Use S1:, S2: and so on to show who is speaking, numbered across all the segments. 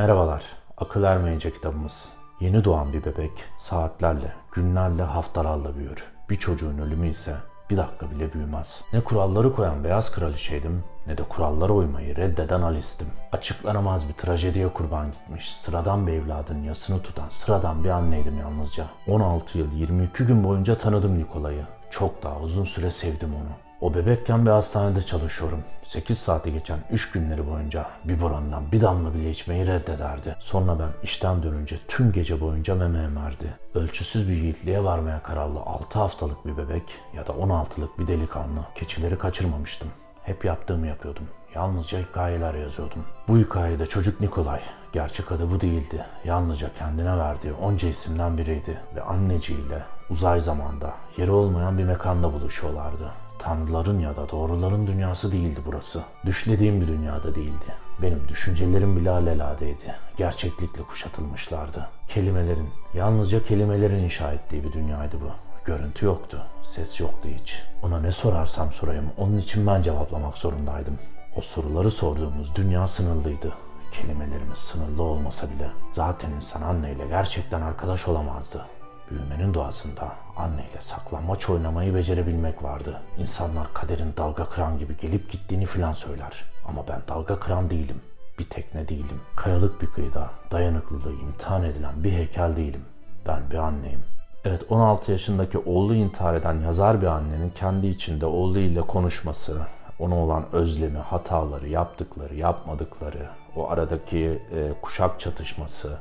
S1: Merhabalar, Akıl Ermeyince kitabımız. Yeni doğan bir bebek saatlerle, günlerle, haftalarla büyür. Bir çocuğun ölümü ise bir dakika bile büyümez. Ne kuralları koyan beyaz kraliçeydim ne de kurallara uymayı reddeden Alice'tim. Açıklanamaz bir trajediye kurban gitmiş, sıradan bir evladın yasını tutan sıradan bir anneydim yalnızca. 16 yıl 22 gün boyunca tanıdım Nikola'yı. Çok daha uzun süre sevdim onu. O bebekken bir hastanede çalışıyorum. 8 saati geçen 3 günleri boyunca bir burandan bir damla bile içmeyi reddederdi. Sonra ben işten dönünce tüm gece boyunca meme emerdi. Ölçüsüz bir yiğitliğe varmaya kararlı 6 haftalık bir bebek ya da 16'lık bir delikanlı. Keçileri kaçırmamıştım. Hep yaptığımı yapıyordum. Yalnızca hikayeler yazıyordum. Bu hikayede çocuk Nikolay. Gerçek adı bu değildi. Yalnızca kendine verdiği onca isimden biriydi. Ve anneciğiyle uzay zamanda, yeri olmayan bir mekanda buluşuyorlardı. Tanrıların ya da doğruların dünyası değildi burası. Düşlediğim bir dünyada değildi. Benim düşüncelerim bile alelade Gerçeklikle kuşatılmışlardı. Kelimelerin, yalnızca kelimelerin inşa ettiği bir dünyaydı bu. Görüntü yoktu, ses yoktu hiç. Ona ne sorarsam sorayım, onun için ben cevaplamak zorundaydım. O soruları sorduğumuz dünya sınırlıydı. Kelimelerimiz sınırlı olmasa bile zaten insan anneyle gerçekten arkadaş olamazdı. Büyümenin doğasında anneyle saklanmaç oynamayı becerebilmek vardı. İnsanlar kaderin dalga kıran gibi gelip gittiğini filan söyler. Ama ben dalga kıran değilim. Bir tekne değilim. Kayalık bir kıyıda dayanıklılığı imtihan edilen bir heykel değilim. Ben bir anneyim. Evet 16 yaşındaki oğlu intihar eden yazar bir annenin kendi içinde oğlu ile konuşması, ona olan özlemi, hataları, yaptıkları, yapmadıkları, o aradaki e, kuşak çatışması,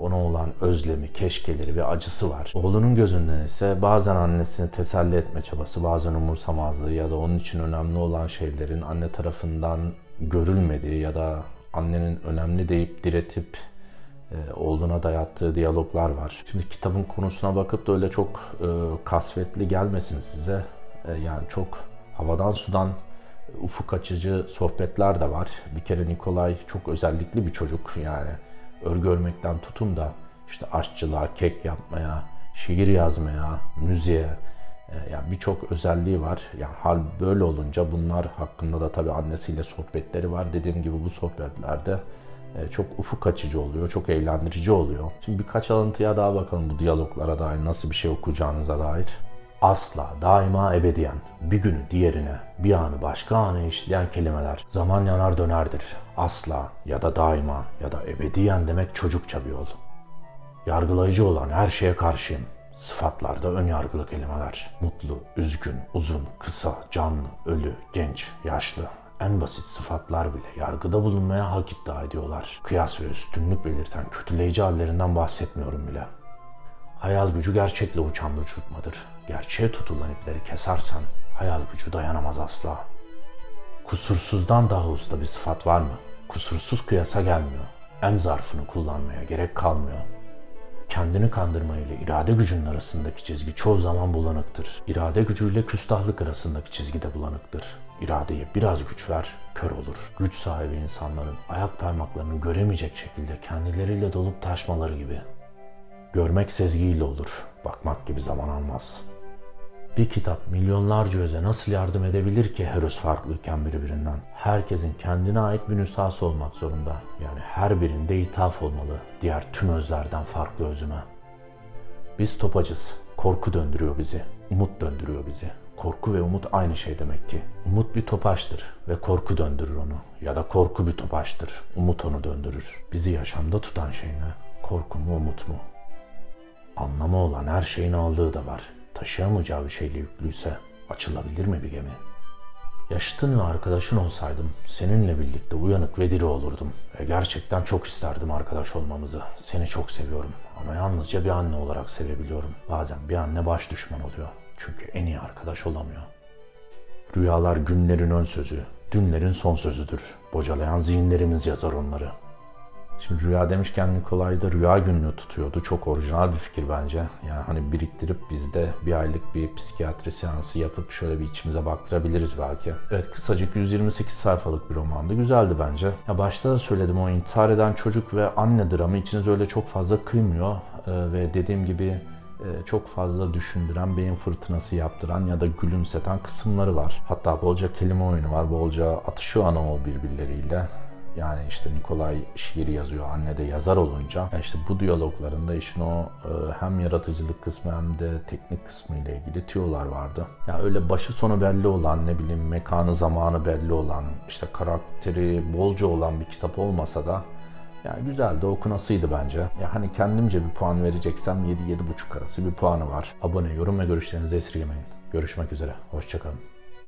S1: ona olan özlemi, keşkeleri ve acısı var. Oğlunun gözünden ise bazen annesini teselli etme çabası, bazen umursamazlığı ya da onun için önemli olan şeylerin anne tarafından görülmediği ya da annenin önemli deyip diretip e, oğluna dayattığı diyaloglar var. Şimdi kitabın konusuna bakıp da öyle çok e, kasvetli gelmesin size. E, yani çok havadan sudan ufuk açıcı sohbetler de var. Bir kere Nikolay çok özellikli bir çocuk yani örgü örmekten tutun da işte aşçılığa, kek yapmaya, şiir yazmaya, müziğe e, yani birçok özelliği var. Yani hal böyle olunca bunlar hakkında da tabii annesiyle sohbetleri var. Dediğim gibi bu sohbetlerde e, çok ufuk açıcı oluyor, çok eğlendirici oluyor. Şimdi birkaç alıntıya daha bakalım bu diyaloglara dair, nasıl bir şey okuyacağınıza dair. Asla, daima ebediyen, bir günü diğerine, bir anı başka anı işleyen kelimeler zaman yanar dönerdir. Asla ya da daima ya da ebediyen demek çocukça bir yol. Yargılayıcı olan her şeye karşıyım. Sıfatlarda ön yargılı kelimeler. Mutlu, üzgün, uzun, kısa, canlı, ölü, genç, yaşlı. En basit sıfatlar bile yargıda bulunmaya hak iddia ediyorlar. Kıyas ve üstünlük belirten kötüleyici hallerinden bahsetmiyorum bile. Hayal gücü gerçekle uçan bir uçurtmadır. Gerçeğe tutulan ipleri kesersen hayal gücü dayanamaz asla. Kusursuzdan daha usta bir sıfat var mı? Kusursuz kıyasa gelmiyor. En zarfını kullanmaya gerek kalmıyor. Kendini kandırma ile irade gücünün arasındaki çizgi çoğu zaman bulanıktır. İrade gücüyle küstahlık arasındaki çizgi de bulanıktır. İradeye biraz güç ver, kör olur. Güç sahibi insanların ayak parmaklarını göremeyecek şekilde kendileriyle dolup taşmaları gibi. Görmek sezgiyle olur, bakmak gibi zaman almaz. Bir kitap milyonlarca öze nasıl yardım edebilir ki her öz farklıyken birbirinden? Herkesin kendine ait bir nüshası olmak zorunda. Yani her birinde ithaf olmalı diğer tüm özlerden farklı özüme. Biz topacız. Korku döndürüyor bizi. Umut döndürüyor bizi. Korku ve umut aynı şey demek ki. Umut bir topaçtır ve korku döndürür onu. Ya da korku bir topaçtır. Umut onu döndürür. Bizi yaşamda tutan şey ne? Korku mu umut mu? Anlamı olan her şeyin aldığı da var. Taşıyamayacağı bir şeyle yüklüyse açılabilir mi bir gemi? Yaşıtın ve arkadaşın olsaydım seninle birlikte uyanık ve diri olurdum. Ve gerçekten çok isterdim arkadaş olmamızı. Seni çok seviyorum ama yalnızca bir anne olarak sevebiliyorum. Bazen bir anne baş düşman oluyor. Çünkü en iyi arkadaş olamıyor. Rüyalar günlerin ön sözü, dünlerin son sözüdür. Bocalayan zihinlerimiz yazar onları. Şimdi rüya demişken Nikolay da rüya günlüğü tutuyordu. Çok orijinal bir fikir bence. Yani hani biriktirip biz de bir aylık bir psikiyatri seansı yapıp şöyle bir içimize baktırabiliriz belki. Evet kısacık 128 sayfalık bir romandı. Güzeldi bence. Ya başta da söyledim o intihar eden çocuk ve anne dramı içiniz öyle çok fazla kıymıyor. Ee, ve dediğim gibi e, çok fazla düşündüren, beyin fırtınası yaptıran ya da gülümseten kısımları var. Hatta bolca kelime oyunu var, bolca atışıyor anaol birbirleriyle Yani işte Nikolay şiir yazıyor, anne de yazar olunca yani işte bu diyaloglarında işin o e, hem yaratıcılık kısmı hem de teknik kısmı ile ilgili tüyolar vardı. Ya öyle başı sonu belli olan ne bileyim mekanı zamanı belli olan işte karakteri bolca olan bir kitap olmasa da yani güzel de okunasıydı bence. Ya hani kendimce bir puan vereceksem 7-7,5 arası bir puanı var. Abone, yorum ve görüşlerinizi esirgemeyin. Görüşmek üzere. Hoşçakalın.